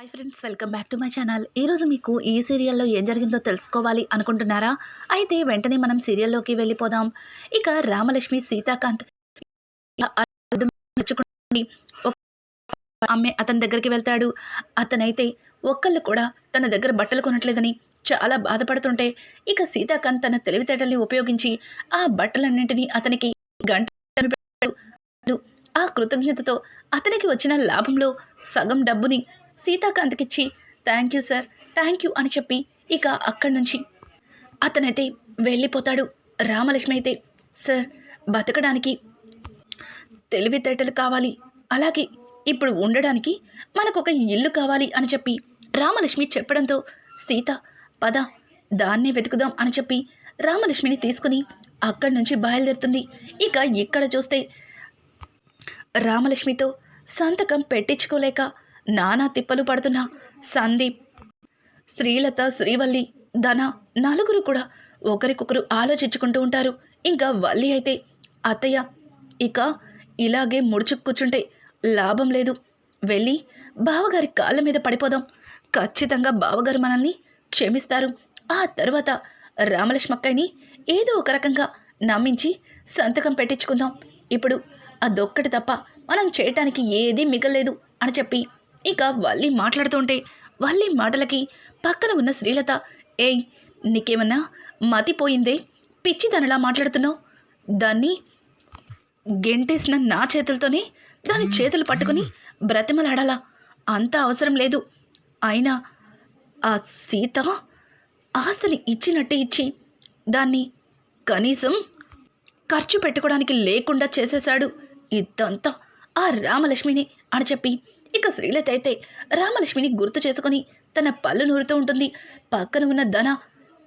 Hi friends welcome back to my channel ఈరోజు మీకు ఈ సీరియల్లో ఏం జరిగిందో తెలుసుకోవాలి అనుకుంటున్నారా? అయితే వెంటనే మనం సీరియల్లోకి వెళ్ళిపోదాం. ఇక రామలక్ష్మి సీతాకాంత్ అమ్మే అతని దగ్గరికి వెళ్తాడు. అతనైతే ఒక్కళ్ళు కూడా తన దగ్గర బట్టలు కొనట్లేదని చాలా బాధపడుతుంటే ఇక సీతాకాంత్ తన తెలివితేటల్ని ఉపయోగించి ఆ బట్టలన్నింటినీ అతనికి గంట ఆ కృతజ్ఞతతో అతనికి వచ్చిన లాభంలో సగం డబ్బుని సీతాకాంత్కిచ్చి thank you sir thank you అని చెప్పి ఇక అక్కడి నుంచి అతనైతే వెళ్ళిపోతాడు. రామలక్ష్మి అయితే సార్ బతకడానికి తెలివితేటలు కావాలి. అలాగే ఇప్పుడు ఉండడానికి మనకు ఒక ఇల్లు కావాలి అని చెప్పి రామలక్ష్మి చెప్పడంతో సీత పద దాన్నే వెతుకుదాం అని చెప్పి రామలక్ష్మిని తీసుకుని అక్కడి నుంచి బయలుదేరుతుంది. ఇక ఇక్కడ చూస్తే రామలక్ష్మితో సంతకం పెట్టించుకోలేక నానా తిప్పలు పడుతున్న సందీప్ శ్రీలత శ్రీవల్లి ధన నలుగురు కూడా ఒకరికొకరు ఆలోచించుకుంటూ ఉంటారు. ఇంకా వల్లి అయితే అత్తయ్య ఇక ఇలాగే ముడుచు కూర్చుంటే లాభం లేదు. వెళ్ళి బావగారి కాళ్ళ మీద పడిపోదాం. ఖచ్చితంగా బావగారు మనల్ని క్షమిస్తారు. ఆ తర్వాత రామలక్ష్మక్కయ్యని ఏదో ఒక రకంగా నమ్మించి సంతకం పెట్టించుకుందాం. ఇప్పుడు అదొక్కటి తప్ప మనం చేయటానికి ఏదీ మిగలేదు అని చెప్పి ఇక వల్లి మాట్లాడుతుంటే వల్లి మాటలకి పక్కన ఉన్న శ్రీలత ఏయ్ నీకేమన్నా మతిపోయిందే పిచ్చిదనలా మాట్లాడుతున్నావు? దాన్ని గెంటేసిన నా చేతులతోనే దాని చేతులు పట్టుకుని బ్రతిమలాడాలా? అంత అవసరం లేదు. అయినా ఆ సీత ఆస్తిని ఇచ్చినట్టే ఇచ్చి దాన్ని కనీసం ఖర్చు పెట్టుకోవడానికి లేకుండా చేసేశాడు. ఇదంతా ఆ రామలక్ష్మిని అని చెప్పి ఇక శ్రీలత అయితే రామలక్ష్మిని గుర్తు చేసుకొని తన పళ్ళు నూరుతూ ఉంటుంది. పక్కన ఉన్న ధన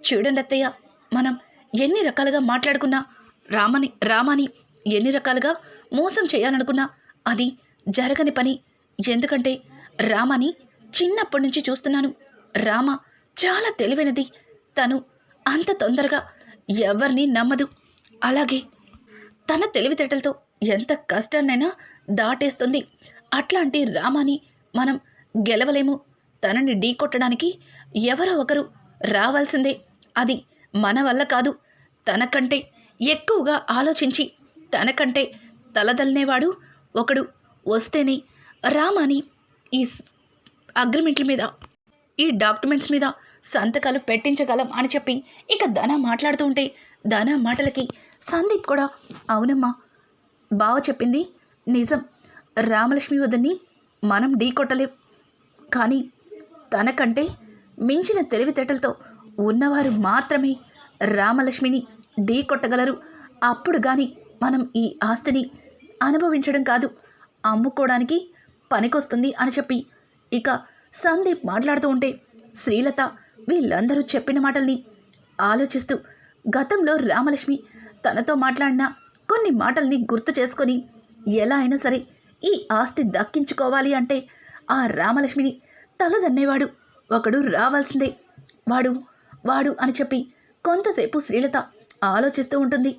చూడండి అత్తయ్య మనం ఎన్ని రకాలుగా మాట్లాడుకున్నా రామని రామాని ఎన్ని రకాలుగా మోసం చేయాలనుకున్నా అది జరగని పని. ఎందుకంటే రామని చిన్నప్పటి నుంచి చూస్తున్నాను. రామ చాలా తెలివైనది. తను అంత తొందరగా ఎవరిని నమ్మదు. అలాగే తన తెలివితేటలతో ఎంత కష్టాన్నైనా దాటేస్తుంది. అట్లాంటి రామాని మనం గెలవలేము. తనని ఢీకొట్టడానికి ఎవరో ఒకరు రావాల్సిందే. అది మన వల్ల కాదు. తనకంటే ఎక్కువగా ఆలోచించి తనకంటే తలదల్నేవాడు ఒకడు వస్తేనే రామాని ఈ అగ్రిమెంట్ల మీద ఈ డాక్యుమెంట్స్ మీద సంతకాలు పెట్టించగలం అని చెప్పి ఇక ధన మాట్లాడుతూ ఉంటే ధన మాటలకి సందీప్ కూడా అవునమ్మా బావ చెప్పింది నిజం. రామలక్ష్మి వద్దని మనం ఢీ కొట్టలేం. కానీ తనకంటే మించిన తెలివితేటలతో ఉన్నవారు మాత్రమే రామలక్ష్మిని ఢీ కొట్టగలరు. అప్పుడు కానీ మనం ఈ ఆస్తిని అనుభవించడం కాదు. అమ్ముకోవడానికి పనికొస్తుంది అని చెప్పి ఇక సందీప్ మాట్లాడుతూ ఉంటే శ్రీలత వీళ్ళందరూ చెప్పిన మాటల్ని ఆలోచిస్తూ గతంలో రామలక్ష్మి తనతో మాట్లాడిన కొన్ని మాటల్ని గుర్తు చేసుకొని ఎలా అయినా సరే ఈ ఆస్తి దక్కించుకోవాలి అంటే ఆ రామలక్ష్మిని తలదన్నేవాడు. ఒకడు రావాల్సిందే. వాడు వాడు అని చెప్పి కొంతసేపు శ్రీలత ఆలోచిస్తూ ఉంటుంది.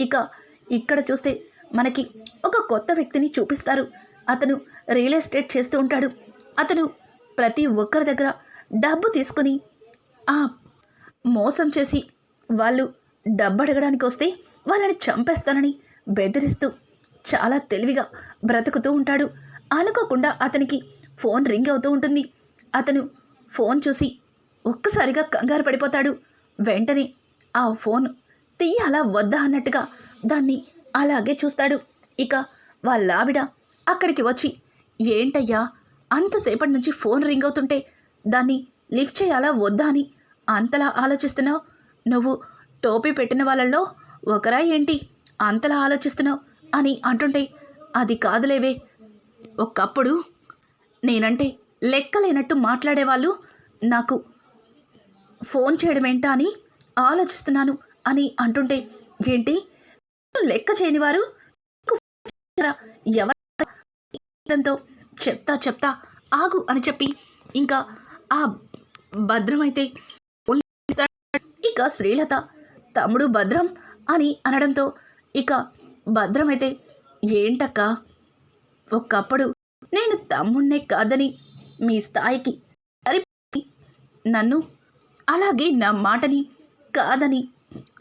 ఇక ఇక్కడ చూస్తే మనకి ఒక కొత్త వ్యక్తిని చూపిస్తారు. అతను రియల్ ఎస్టేట్ చేస్తూ ఉంటాడు. అతను ప్రతి ఒక్కరి దగ్గర డబ్బు తీసుకొని ఆ మోసం చేసి వాళ్ళు డబ్బు అడగడానికి వస్తే వాళ్ళని చంపేస్తానని బెదిరిస్తూ చాలా తెలివిగా బ్రతుకుతూ ఉంటాడు. అనుకోకుండా అతనికి ఫోన్ రింగ్ అవుతూ ఉంటుంది. అతను ఫోన్ చూసి ఒక్కసారిగా కంగారు పడిపోతాడు. వెంటనే ఆ ఫోన్ తీయాలా వద్దా అన్నట్టుగా దాన్ని అలాగే చూస్తాడు. ఇక వాళ్ళ ఆవిడ అక్కడికి వచ్చి ఏంటయ్యా అంతసేపటి నుంచి ఫోన్ రింగ్ అవుతుంటే దాన్ని లిఫ్ట్ చేయాలా వద్దా అని అంతలా ఆలోచిస్తున్నావు? నువ్వు టోపీ పెట్టిన వాళ్ళల్లో ఒకరా ఏంటి? అంతలా ఆలోచిస్తున్నావు? అని అంటుంటే అది కాదులేవే. ఒకప్పుడు నేనంటే లెక్కలేనట్టు మాట్లాడేవాళ్ళు నాకు ఫోన్ చేయడం ఏంటా అని ఆలోచిస్తున్నాను అని అంటుంటే ఏంటి? లెక్క చేయని వారు ఎవరితో చెప్తా చెప్తా ఆగు అని చెప్పి ఇంకా ఆ భద్రమైతే ఇక శ్రీలత తమ్ముడు భద్రం అని అనడంతో ఇక భద్రమైతే ఏంటక్క? ఒకప్పుడు నేను తమ్ముణ్ణే కాదని మీ స్థాయికి నన్ను అలాగే నా మాటని కాదని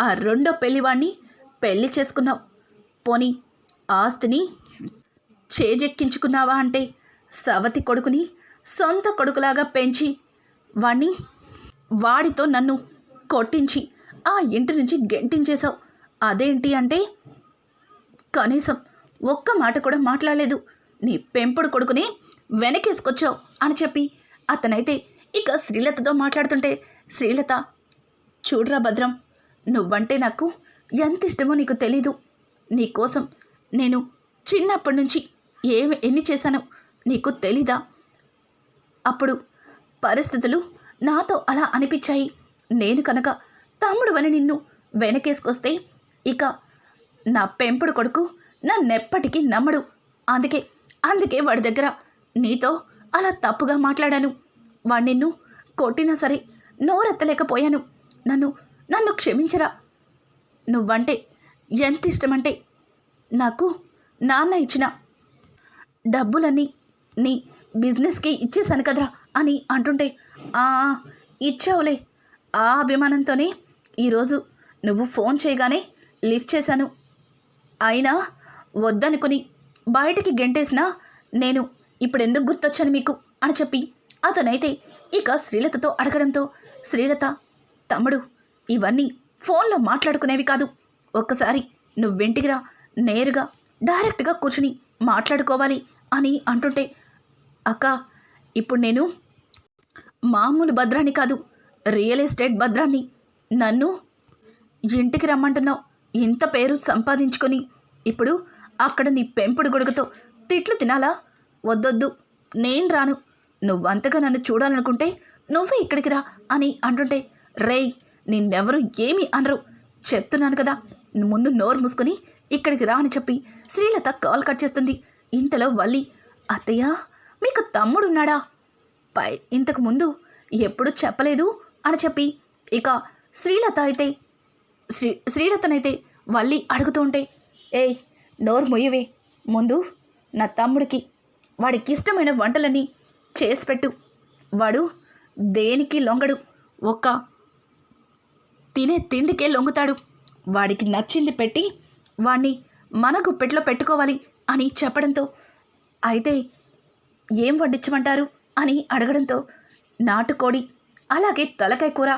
ఆ రెండో పెళ్ళివాణ్ణి పెళ్ళి చేసుకున్నావు. పోని ఆస్తిని చేజెక్కించుకున్నావా అంటే సవతి కొడుకుని సొంత కొడుకులాగా పెంచి వాణ్ణి వాడితో నన్ను కొట్టించి ఆ ఇంటి నుంచి గెంటించేశావు. అదేంటి అంటే కనీసం ఒక్క మాట కూడా మాట్లాడలేదు. నీ పెంపుడు కొడుకుని వెనకేసుకొచ్చావు అని చెప్పి అతనైతే ఇక శ్రీలతతో మాట్లాడుతుంటే శ్రీలత చూడరా భద్రం నువ్వంటే నాకు ఎంత ఇష్టమో నీకు తెలీదు. నీకోసం నేను చిన్నప్పటి నుంచి ఏమి ఎన్ని చేశానో నీకు తెలీదా? అప్పుడు పరిస్థితులు నాతో అలా అనిపించాయి. నేను కనుక తమ్ముడు అని నిన్ను వెనకేసుకొస్తే ఇక నా పెంపుడు కొడుకు నన్నెప్పటికీ నమ్మడు. అందుకే అందుకే వాడి దగ్గర నీతో అలా తప్పుగా మాట్లాడాను. వాడు నిన్ను కొట్టినా సరే నోరెత్తలేకపోయాను. నన్ను నన్ను క్షమించరా. నువ్వంటే ఎంత ఇష్టమంటే నాకు నాన్న ఇచ్చిన డబ్బులన్నీ నీ బిజినెస్కి ఇచ్చేసాను కదరా అని అంటుంటే "ఆ, ఇచ్చావులే. ఆ అభిమానంతోనే ఈరోజు నువ్వు ఫోన్ చేయగానే లిఫ్ట్ చేశాను. అయినా వద్దనుకుని బయటికి గెంటేసినా నేను ఇప్పుడు ఎందుకు గుర్తొచ్చాను మీకు? అని చెప్పి అతనైతే ఇక శ్రీలతతో అడగడంతో శ్రీలత తమ్ముడు ఇవన్నీ ఫోన్లో మాట్లాడుకునేవి కాదు. ఒక్కసారి నువ్వెంటికి రా నేరుగా డైరెక్ట్గా కూర్చుని మాట్లాడుకోవాలి అని అంటుంటే అక్క ఇప్పుడు నేను మామూలు భద్రాన్ని కాదు రియల్ ఎస్టేట్ భద్రాన్ని. నన్ను ఇంటికి రమ్మంటున్నావు. ఇంత పేరు సంపాదించుకొని ఇప్పుడు అక్కడ నీ పెంపుడు గొడుగుతో తిట్లు తినాలా? వద్దొద్దు. నేను రాను. నువ్వంతగా నన్ను చూడాలనుకుంటే నువ్వే ఇక్కడికి రా అని అంటుంటే రేయ్ నిన్నెవరు ఏమీ అనరు. చెప్తున్నాను కదా ముందు నోరు మూసుకొని ఇక్కడికి రా అని చెప్పి శ్రీలత కాల్ కట్ చేస్తుంది. ఇంతలో వల్లి అత్తయ్య మీకు తమ్ముడున్నాడా? పై ఇంతకు ముందు ఎప్పుడు చెప్పలేదు అని చెప్పి ఇక శ్రీలత అయితే శ్రీ శ్రీలతనైతే వల్లి అడుగుతూ ఉంటే ఏయ్ నోరు మొయ్యవే ముందు నా తమ్ముడికి వాడికి ఇష్టమైన వంటలన్నీ చేసి పెట్టు. వాడు దేనికి లొంగడు. ఒక్క తినే తిండికే లొంగుతాడు. వాడికి నచ్చింది పెట్టి వాణ్ణి మన గుప్పెట్లో పెట్టుకోవాలి అని చెప్పడంతో అయితే ఏం వడ్డించమంటారు? అని అడగడంతో నాటుకోడి అలాగే తలకాయ కూర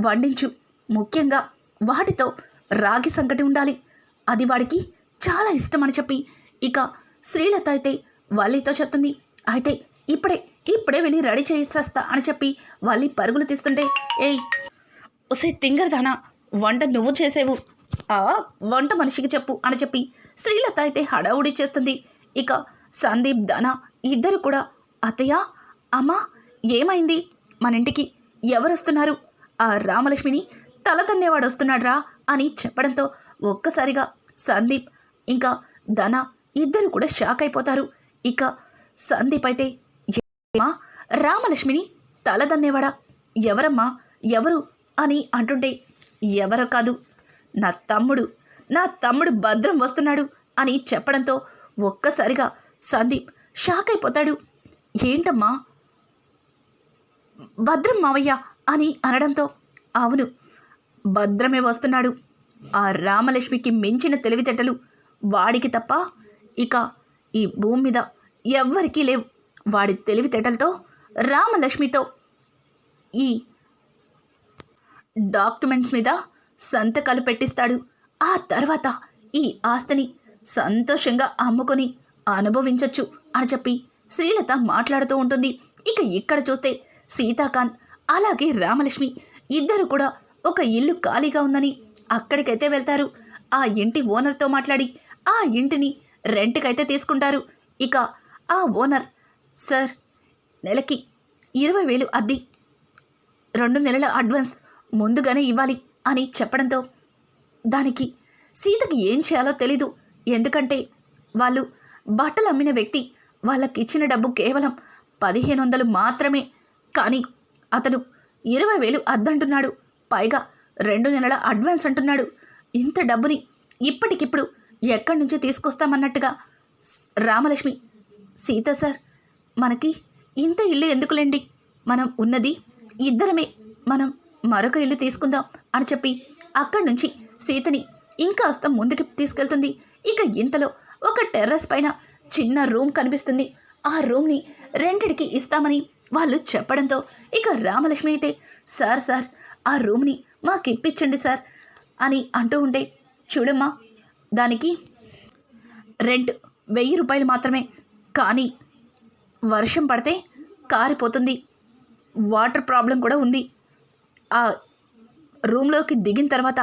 వండించు. ముఖ్యంగా వాటితో రాగి సంగటి ఉండాలి. అది వాడికి చాలా ఇష్టం అని చెప్పి ఇక శ్రీలత అయితే వల్లితో చెప్తుంది. అయితే ఇప్పుడే ఇప్పుడే వెళ్ళి రెడీ చేసేస్తా అని చెప్పి వల్లి పరుగులు తీస్తుంటే ఏయ్ ఒసే తింగరదానా వంట నువ్వు చేసేవు. ఆ వంట మనిషికి చెప్పు అని చెప్పి శ్రీలత అయితే హడావుడి చేస్తుంది. ఇక సందీప్ దానా ఇద్దరు కూడా అతయ్య అమ్మా ఏమైంది? మన ఇంటికి ఎవరు వస్తున్నారు ఆ రామలక్ష్మిని తల తన్నేవాడు వస్తున్నాడ్రా అని చెప్పడంతో ఒక్కసారిగా సందీప్ ఇంకా ధన ఇద్దరు కూడా షాక్ అయిపోతారు. ఇక సందీప్ అయితే "ఏమ్మా, రామలక్ష్మిని తల దన్నేవాడా ఎవరమ్మా? ఎవరు? అని అంటుంటే ఎవరో కాదు నా తమ్ముడు నా తమ్ముడు భద్రం వస్తున్నాడు అని చెప్పడంతో ఒక్కసారిగా సందీప్ షాక్ అయిపోతాడు. ఏంటమ్మా భద్రం మావయ్య అని అనడంతో అవును భద్రమే వస్తున్నాడు. ఆ రామలక్ష్మికి మించిన తెలివితేటలు వాడికి తప్ప ఇక ఈ భూమి మీద ఎవ్వరికీ లేవు. వాడి తెలివితేటలతో రామలక్ష్మితో ఈ డాక్యుమెంట్స్ మీద సంతకాలు పెట్టిస్తాడు. ఆ తర్వాత ఈ ఆస్తిని సంతోషంగా అమ్ముకొని అనుభవించవచ్చు అని చెప్పి శ్రీలత మాట్లాడుతూ ఉంటుంది. ఇక ఇక్కడ చూస్తే సీతాకాంత్ అలాగే రామలక్ష్మి ఇద్దరు కూడా ఒక ఇల్లు ఖాళీగా ఉందని అక్కడికైతే వెళ్తారు. ఆ ఇంటి ఓనర్తో మాట్లాడి ఆ ఇంటిని రెంట్కైతే తీసుకుంటారు. ఇక ఆ ఓనర్ సార్ నెలకి ఇరవై వేలు అద్ది రెండు నెలల అడ్వాన్స్ ముందుగానే ఇవ్వాలి అని చెప్పడంతో దానికి సీతకి ఏం చేయాలో తెలీదు. ఎందుకంటే వాళ్ళు బట్టలు అమ్మిన వ్యక్తి వాళ్ళకి ఇచ్చిన డబ్బు కేవలం పదిహేను వందలు మాత్రమే. కానీ అతను ఇరవై వేలు అద్దంటున్నాడు. పైగా రెండు నెలల అడ్వాన్స్ అంటున్నాడు. ఇంత డబ్బుని ఇప్పటికిప్పుడు ఎక్కడి నుంచి తీసుకొస్తామన్నట్టుగా రామలక్ష్మి. సీత సార్ మనకి ఇంత ఇల్లు ఎందుకులేండి? మనం ఉన్నది ఇద్దరమే. మనం మరొక ఇల్లు తీసుకుందాం అని చెప్పి అక్కడి నుంచి సీతని ఇంకా అస్తం ముందుకు తీసుకెళ్తుంది. ఇక ఇంతలో ఒక టెర్రస్ పైన చిన్న రూమ్ కనిపిస్తుంది. ఆ రూమ్ని రెంటిడికి ఇస్తామని వాళ్ళు చెప్పడంతో ఇక రామలక్ష్మి అయితే సార్ సార్ ఆ రూమ్ని మాకు ఇప్పించండి సార్ అని అంటూ ఉంటే చూడమ్మా దానికి రెంట్ వెయ్యి రూపాయలు మాత్రమే. కానీ వర్షం పడితే కారిపోతుంది. వాటర్ ప్రాబ్లం కూడా ఉంది. ఆ రూమ్లోకి దిగిన తర్వాత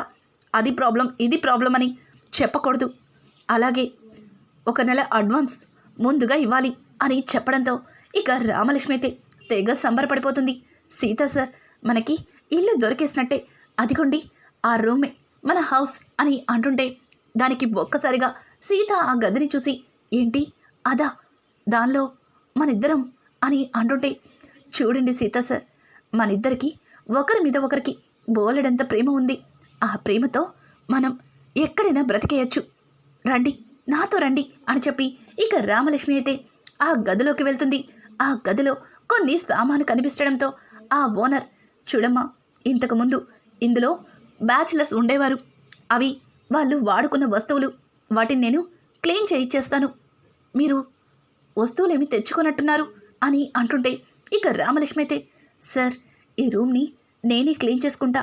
అది ప్రాబ్లం ఇది ప్రాబ్లం అని చెప్పకూడదు. అలాగే ఒక నెల అడ్వాన్స్ ముందుగా ఇవ్వాలి అని చెప్పడంతో ఇక రామలక్ష్మి అయితే తెగ సంబరపడిపోతుంది. సీత సార్ మనకి ఇల్లు దొరికేసినట్టే. అదిగోండి ఆ రూమే మన హౌస్ అని అంటుంటే దానికి ఒక్కసారిగా సీత ఆ గదిని చూసి ఏంటి? అదా? దానిలో మనిద్దరం? అని అంటుంటే చూడండి సీత సార్ మనిద్దరికి ఒకరి మీద ఒకరికి బోలెడంత ప్రేమ ఉంది. ఆ ప్రేమతో మనం ఎక్కడైనా బ్రతికేయచ్చు. రండి నాతో రండి అని చెప్పి ఇక రామలక్ష్మి అయితే ఆ గదిలోకి వెళ్తుంది. ఆ గదిలో కొన్ని సామాను కనిపించడంతో ఆ ఓనర్ చూడమ్మా ఇంతకుముందు ఇందులో బ్యాచిలర్స్ ఉండేవారు. అవి వాళ్ళు వాడుకున్న వస్తువులు. వాటిని నేను క్లీన్ చేయించేస్తాను మీరు వస్తువులేమి తెచ్చుకున్నట్టున్నారు అని అంటుంటే ఇక రామలక్ష్మి అయితే సార్ ఈ రూమ్ని నేనే క్లీన్ చేసుకుంటా.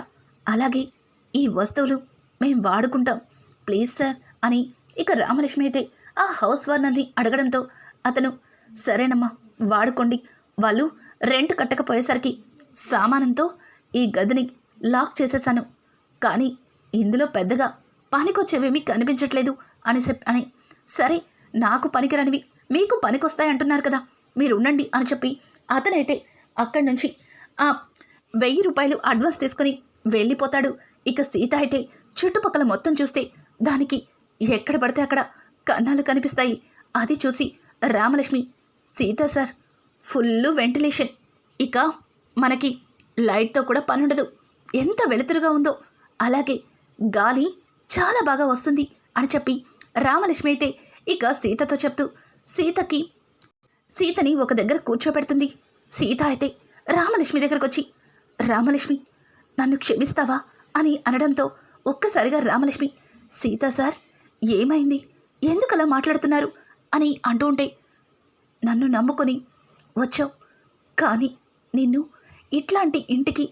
అలాగే ఈ వస్తువులు మేము వాడుకుంటాం. ప్లీజ్ సార్ అని ఇక రామలక్ష్మి అయితే ఆ హౌస్ వార్నర్ని అడగడంతో అతను సరేనమ్మా వాడుకోండి. వాళ్ళు రెంట్ కట్టకపోయేసరికి సామానంతో ఈ గదిని లాక్ చేసేసాను కానీ ఇందులో పెద్దగా పనికొచ్చేవేమీ కనిపించట్లేదు అని చెప్ అని. సరే నాకు పనికిరనివి మీకు పనికొస్తాయి అంటున్నారు కదా మీరు ఉండండి అని చెప్పి అతనైతే అక్కడి నుంచి ఆ వెయ్యి రూపాయలు అడ్వాన్స్ తీసుకొని వెళ్ళిపోతాడు. ఇక సీత అయితే చుట్టుపక్కల మొత్తం చూస్తే దానికి ఎక్కడ పడితే అక్కడ కన్నాలు కనిపిస్తాయి. అది చూసి Ramalakshmi Seetha sir full ventilation. ఇక మనకి లైట్తో కూడా పనుండదు. ఎంత వెలుతురుగా ఉందో. అలాగే గాలి చాలా బాగా వస్తుంది అని చెప్పి రామలక్ష్మి అయితే ఇక సీతతో చెప్తూ సీతకి సీతని ఒక దగ్గర కూర్చోబెడుతుంది. సీత అయితే రామలక్ష్మి దగ్గరకు వచ్చి రామలక్ష్మి నన్ను క్షమిస్తావా? అని అనడంతో ఒక్కసారిగా రామలక్ష్మి సీత సార్ ఏమైంది? ఎందుకలా మాట్లాడుతున్నారు? అని అంటూ ఉంటే నన్ను నమ్ముకొని వచ్చావు. కానీ నిన్ను ఇట్లాంటి ఇంటికి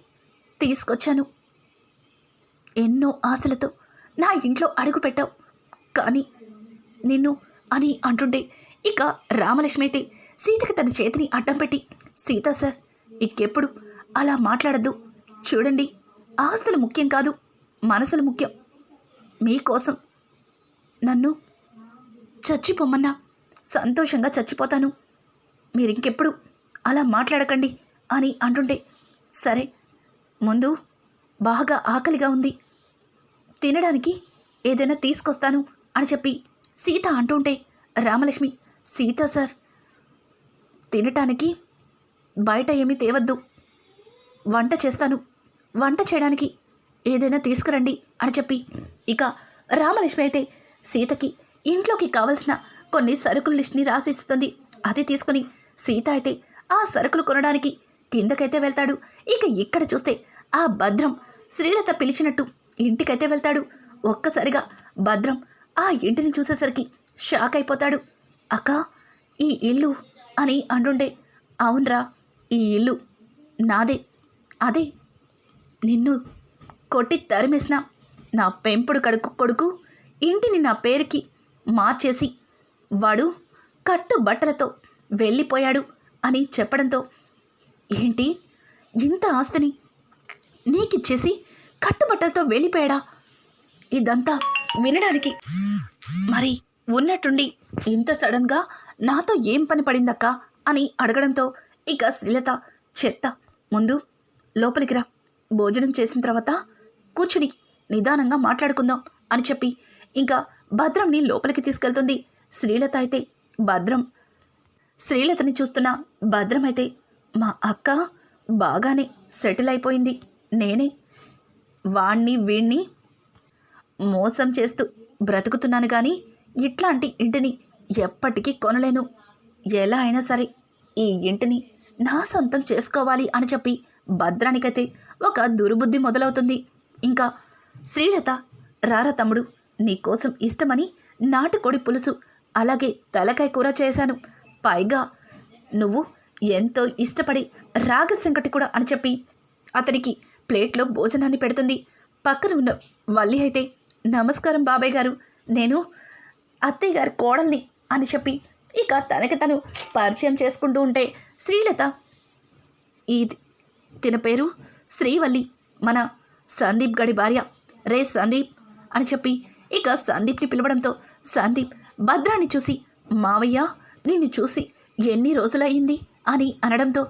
తీసుకొచ్చాను. ఎన్నో ఆశలతో నా ఇంట్లో అడుగు పెట్టావు. కానీ నిన్ను అని అంటుంటే ఇక రామలక్ష్మి అయితే సీతకి తన చేతిని అడ్డం పెట్టి సీత సార్ ఇంకెప్పుడు అలా మాట్లాడద్దు. చూడండి ఆస్తులు ముఖ్యం కాదు మనసులు ముఖ్యం. మీకోసం నన్ను చచ్చిపోమన్నా సంతోషంగా చచ్చిపోతాను. మీరు ఇంకెప్పుడు అలా మాట్లాడకండి అని అంటుంటే సరే ముందు బాగా ఆకలిగా ఉంది. తినడానికి ఏదైనా తీసుకొస్తాను అని చెప్పి సీత అంటుంటే రామలక్ష్మి సీత సార్ తినటానికి బయట ఏమీ తేవద్దు. వంట చేస్తాను. వంట చేయడానికి ఏదైనా తీసుకురండి అని చెప్పి ఇక రామలక్ష్మి అయితే సీతకి ఇంట్లోకి కావలసిన కొన్ని సరుకుల లిస్ట్ని రాసిస్తుంది. అది తీసుకుని సీత అయితే ఆ సరుకులు కొనడానికి కిందకైతే వెళ్తాడు. ఇక ఇక్కడ చూస్తే ఆ భద్రం శ్రీలత పిలిచినట్టు ఇంటికైతే వెళ్తాడు. ఒక్కసారిగా భద్రం ఆ ఇంటిని చూసేసరికి షాక్ అయిపోతాడు. అక్క ఈ ఇల్లు అని అంటుండే అవునరా ఈ ఇల్లు నాదే అదే నిన్ను కొట్టి తరిమేసిన నా పెంపుడు కడుకు కొడుకు ఇంటిని నా పేరుకి మార్చేసి వాడు కట్టు బట్టలతో వెళ్ళిపోయాడు అని చెప్పడంతో ఏంటి? ఇంత ఆస్తిని నీకిచ్చేసి కట్టుబట్టలతో వెళ్ళిపోయాడా? ఇదంతా వినడానికి మరి ఉన్నట్టుండి ఇంత సడన్గా నాతో ఏం పని పడిందక్క? అని అడగడంతో ఇక శ్రీలత చెత్త. ముందు లోపలికి రా. భోజనం చేసిన తర్వాత కూర్చుని నిదానంగా మాట్లాడుకుందాం అని చెప్పి ఇంకా భద్రంని లోపలికి తీసుకెళ్తుంది. శ్రీలత అయితే భద్రం శ్రీలతని చూస్తున్న భద్రం అయితే మా అక్క బాగానే సెటిల్ అయిపోయింది. నేనే వాణ్ణి వీణ్ణి మోసం చేస్తూ బ్రతుకుతున్నాను కానీ ఇట్లాంటి ఇంటిని ఎప్పటికీ కొనలేను. ఎలా అయినా సరే ఈ ఇంటిని నా సొంతం చేసుకోవాలి అని చెప్పి భద్రానికైతే ఒక దుర్బుద్ధి మొదలవుతుంది. ఇంకా శ్రీలత రారా తమ్ముడు నీకోసం ఇష్టమని నాటుకోడి పులుసు అలాగే తలకాయ కూర చేశాను. పైగా నువ్వు ఎంతో ఇష్టపడి రాగసంకటి కూడా అని చెప్పి అతనికి ప్లేట్లో భోజనాన్ని పెడుతుంది. పక్కన ఉన్న వల్లి అయితే నమస్కారం బాబాయ్ గారు నేను అత్తయ్య గారి కోడల్ని అని చెప్పి ఇక తనకి తను పరిచయం చేసుకుంటూ ఉంటే శ్రీలత ఈ తిన పేరు శ్రీవల్లి మన సందీప్ గడి భార్య. రే సందీప్ అని చెప్పి ఇక సందీప్ని పిలవడంతో సందీప్ భద్రాన్ని చూసి మావయ్య నిన్ను చూసి ఎన్ని రోజులయ్యింది? అని అనడంతో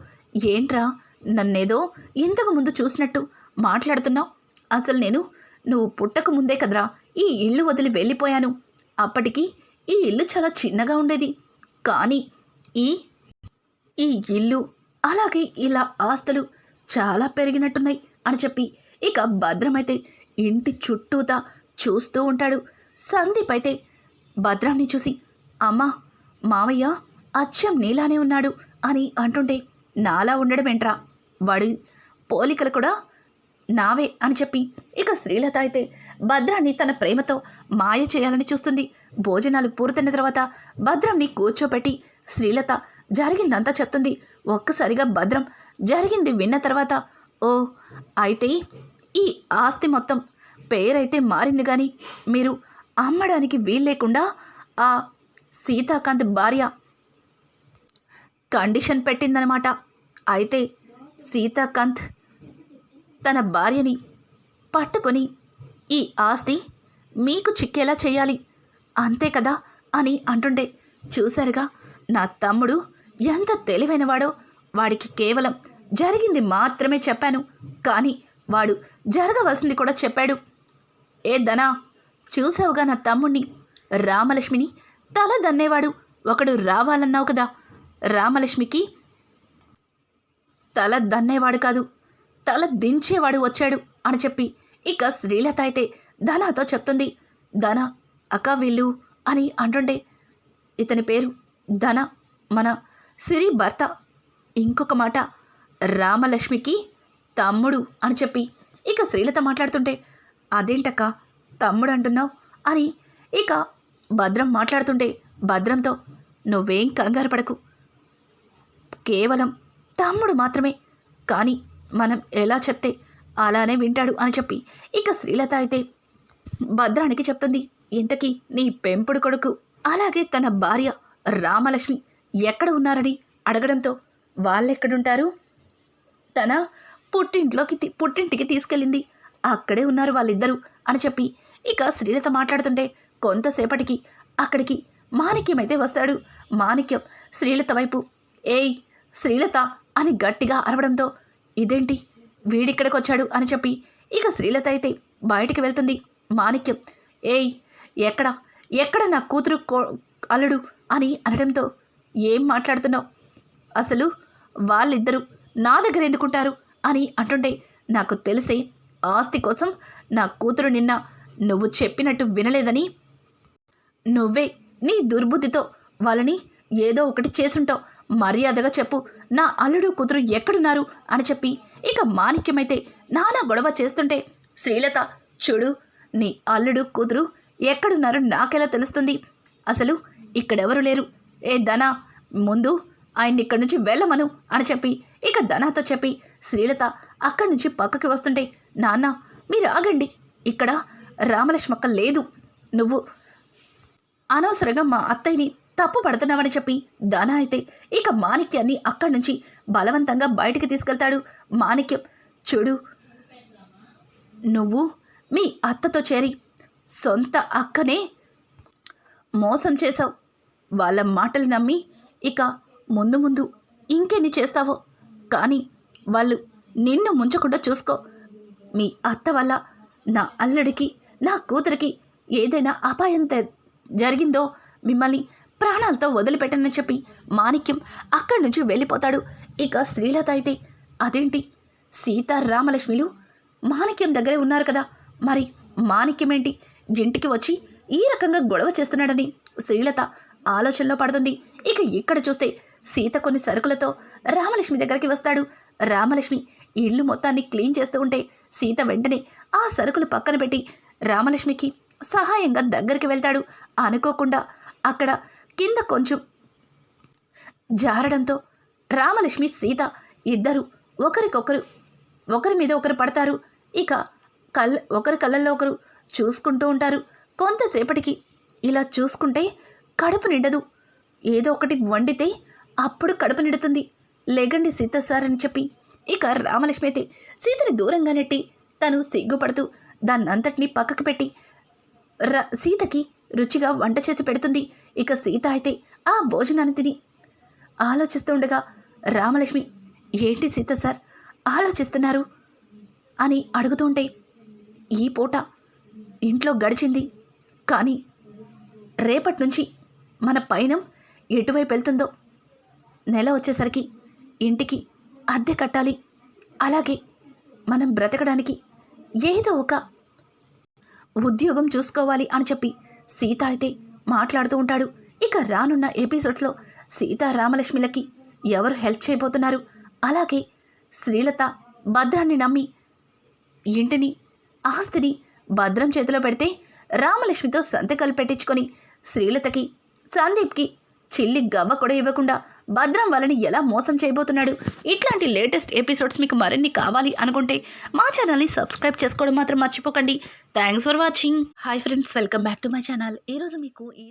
ఏంట్రా నన్నేదో ఇంతకు ముందు చూసినట్టు మాట్లాడుతున్నావు? అసలు నేను నువ్వు పుట్టక ముందే కదరా ఈ ఇల్లు వదిలి వెళ్ళిపోయాను. అప్పటికి ఈ ఇల్లు చాలా చిన్నగా ఉండేది. కానీ ఈ ఈ ఇల్లు అలాగే ఇలా ఆస్తులు చాలా పెరిగినట్టున్నాయి అని చెప్పి ఇక భద్రమైతే ఇంటి చుట్టూతా చూస్తూ ఉంటాడు. సందీప్ అయితే భద్రాన్ని చూసి అమ్మా మావయ్య అచ్చం నీలానే ఉన్నాడు అని అంటుంటే నాలా ఉండడం ఏంట్రా? వాడు పోలికలు కూడా నావే అని చెప్పి ఇక శ్రీలత అయితే భద్రాన్ని తన ప్రేమతో మాయ చేయాలని చూస్తుంది. భోజనాలు పూర్తయిన తర్వాత భద్రంని కూర్చోపెట్టి శ్రీలత జరిగిందంతా చెప్తుంది. ఒక్కసారిగా భద్రం జరిగింది విన్న తర్వాత ఓ అయితే ఈ ఆస్తి మొత్తం పేరైతే మారింది కానీ మీరు అమ్మడానికి వీల్లేకుండా ఆ సీతాకాంత్ భార్య. కండిషన్ పెట్టిందనమాట. అయితే సీతాకాంత్ తన భార్యని పట్టుకొని ఈ ఆస్తి మీకు చిక్కేలా చేయాలి. అంతే కదా? అని అంటుండే. చూశారుగా నా తమ్ముడు ఎంత తెలివైనవాడో వాడికి కేవలం జరిగింది మాత్రమే చెప్పాను. కానీ వాడు జరగవలసింది కూడా చెప్పాడు. ఏ ధనా చూసావుగా నా తమ్ముణ్ణి? రామలక్ష్మిని తల దన్నేవాడు. ఒకడు రావాలన్నావు కదా. రామలక్ష్మికి తల దన్నేవాడు కాదు. తల దించేవాడు వచ్చాడు అని చెప్పి ఇక శ్రీలత అయితే ధనాతో చెప్తుంది. ధన అక్క వీళ్ళు అని అంటుండే ఇతని పేరు ధన మన సిరి భర్త. ఇంకొక మాట రామలక్ష్మికి తమ్ముడు అని చెప్పి ఇక శ్రీలత మాట్లాడుతుంటే అదేంటక్క తమ్ముడు అంటున్నావు అని ఇక భద్రం మాట్లాడుతుంటే భద్రంతో నువ్వేం కంగారు పడకు. కేవలం తమ్ముడు మాత్రమే. కానీ మనం ఎలా చెప్తే అలానే వింటాడు అని చెప్పి ఇక శ్రీలత అయితే భద్రానికి చెప్తుంది ఇంతకీ నీ పెంపుడు కొడుకు అలాగే తన భార్య రామలక్ష్మి ఎక్కడ ఉన్నారని అడగడంతో వాళ్ళెక్కడుంటారు? తన పుట్టింట్లోకి పుట్టింటికి తీసుకెళ్ళింది. అక్కడే ఉన్నారు వాళ్ళిద్దరూ అని చెప్పి ఇక శ్రీలత మాట్లాడుతుంటే కొంతసేపటికి అక్కడికి మాణిక్యమైతే వస్తాడు. మాణిక్యం శ్రీలత వైపు ఏయ్ శ్రీలత అని గట్టిగా అరవడంతో ఇదేంటి? వీడిక్కడికి వచ్చాడు అని చెప్పి ఇక శ్రీలత అయితే బయటికి వెళ్తుంది. మాణిక్యం ఏయ్ ఎక్కడ? ఎక్కడ నా కూతురు కో అల్లుడు? అని అనడంతో ఏం మాట్లాడుతున్నావు? అసలు వాళ్ళిద్దరూ నా దగ్గర ఎందుకుంటారు? అని అంటుంటే నాకు తెలిసే ఆస్తి కోసం నా కూతురు నిన్న నువ్వు చెప్పినట్టు వినలేదని నువ్వే నీ దుర్బుద్ధితో వాళ్ళని ఏదో ఒకటి చేసుంటావు. మర్యాదగా చెప్పు. నా అల్లుడు కూతురు ఎక్కడున్నారు అని చెప్పి ఇక మాణిక్యమైతే నానా గొడవ చేస్తుంటే శ్రీలత చూడు నీ అల్లుడు కూతురు ఎక్కడున్నారో నాకెలా తెలుస్తుంది? అసలు ఇక్కడెవరు లేరు? ఏ ధన ముందు ఆయన్ని ఇక్కడి నుంచి వెళ్ళమను అని చెప్పి ఇక ధనాతో చెప్పి శ్రీలత అక్కడి నుంచి పక్కకి వస్తుంటే నాన్న మీరు ఆగండి. ఇక్కడ రామలక్ష్మక్క లేదు. నువ్వు అనవసరంగా మా అత్తయ్యని తప్పు పడుతున్నావని చెప్పి దాన అయితే ఇక మాణిక్యాన్ని అక్కడి నుంచి బలవంతంగా బయటికి తీసుకెళ్తాడు మాణిక్యం. చూడు నువ్వు మీ అత్తతో చేరి సొంత అక్కనే మోసం చేశావు. వాళ్ళ మాటలు నమ్మి ఇక ముందు ముందు ఇంకెన్ని చేస్తావో? కానీ వాళ్ళు నిన్ను ముంచకుండా చూసుకో. మీ అత్త వల్ల నా అల్లుడికి నా కూతురికి ఏదైనా అపాయం జరిగిందో మిమ్మల్ని ప్రాణాలతో వదిలిపెట్టనని చెప్పి మాణిక్యం అక్కడి నుంచి వెళ్ళిపోతాడు. ఇక శ్రీలత అయితే అదేంటి? సీతారామలక్ష్మిలు మాణిక్యం దగ్గరే ఉన్నారు కదా. మరి మాణిక్యం ఏంటి? ఇంటికి వచ్చి ఈ రకంగా గొడవ చేస్తున్నాడని శ్రీలత ఆలోచనలో పడుతుంది. ఇక ఇక్కడ చూస్తే సీత కొన్ని సరుకులతో రామలక్ష్మి దగ్గరికి వస్తాడు. రామలక్ష్మి ఇల్లు మొత్తాన్ని క్లీన్ చేస్తూ ఉంటే సీత వెంటనే ఆ సరుకులు పక్కన పెట్టి రామలక్ష్మికి సహాయంగా దగ్గరికి వెళ్తాడు. అనుకోకుండా అక్కడ కింద కొంచెం జారడంతో రామలక్ష్మి సీత ఇద్దరు ఒకరికొకరు ఒకరి మీద ఒకరు పడతారు. ఇక కళ్ళ ఒకరి కళ్ళల్లో ఒకరు చూసుకుంటూ ఉంటారు. కొంతసేపటికి ఇలా చూసుకుంటే కడుపు నిండదు. ఏదో ఒకటి వండితే అప్పుడు కడుపు నిండుతుంది. లేగండి సీత సార్ అని చెప్పి ఇక రామలక్ష్మి అయితే సీతని దూరంగా నెట్టి తను సిగ్గుపడుతూ దాన్నంతటినీ పక్కకు పెట్టి సీతకి రుచిగా వంట చేసి పెడుతుంది. ఇక సీత అయితే ఆ భోజనాన్ని తిని ఆలోచిస్తుండగా రామలక్ష్మి ఏంటి సీత సార్ ఆలోచిస్తున్నారు? అని అడుగుతుంటే ఈ పూట ఇంట్లో గడిచింది. కానీ రేపటి నుంచి మన పయనం ఎటువైపు వెళ్తుందో నెల వచ్చేసరికి ఇంటికి అద్దె కట్టాలి. అలాగే మనం బ్రతకడానికి ఏదో ఒక ఉద్యోగం చూసుకోవాలి అని చెప్పి సీత అయితే మాట్లాడుతూ ఉంటాడు. ఇక రానున్న ఎపిసోడ్స్లో సీత రామలక్ష్మిలకి ఎవరు హెల్ప్ చేయబోతున్నారు? అలాగే శ్రీలత భద్రాన్ని నమ్మి ఇంటిని ఆస్తిని భద్రం చేతిలో పెడితే రామలక్ష్మితో సంతకాలు పెట్టించుకొని శ్రీలతకి సందీప్కి చిల్లి గవ్వ కూడా ఇవ్వకుండా భద్రం వాళ్ళని ఎలా మోసం చేయబోతున్నాడు? ఇట్లాంటి లేటెస్ట్ ఎపిసోడ్స్ మీకు మరిన్ని కావాలి అనుకుంటే మా ఛానల్ని సబ్స్క్రైబ్ చేసుకోవడం మాత్రం మర్చిపోకండి. Thanks for watching hi friends welcome back to my channel ఈరోజు మీకు ఈ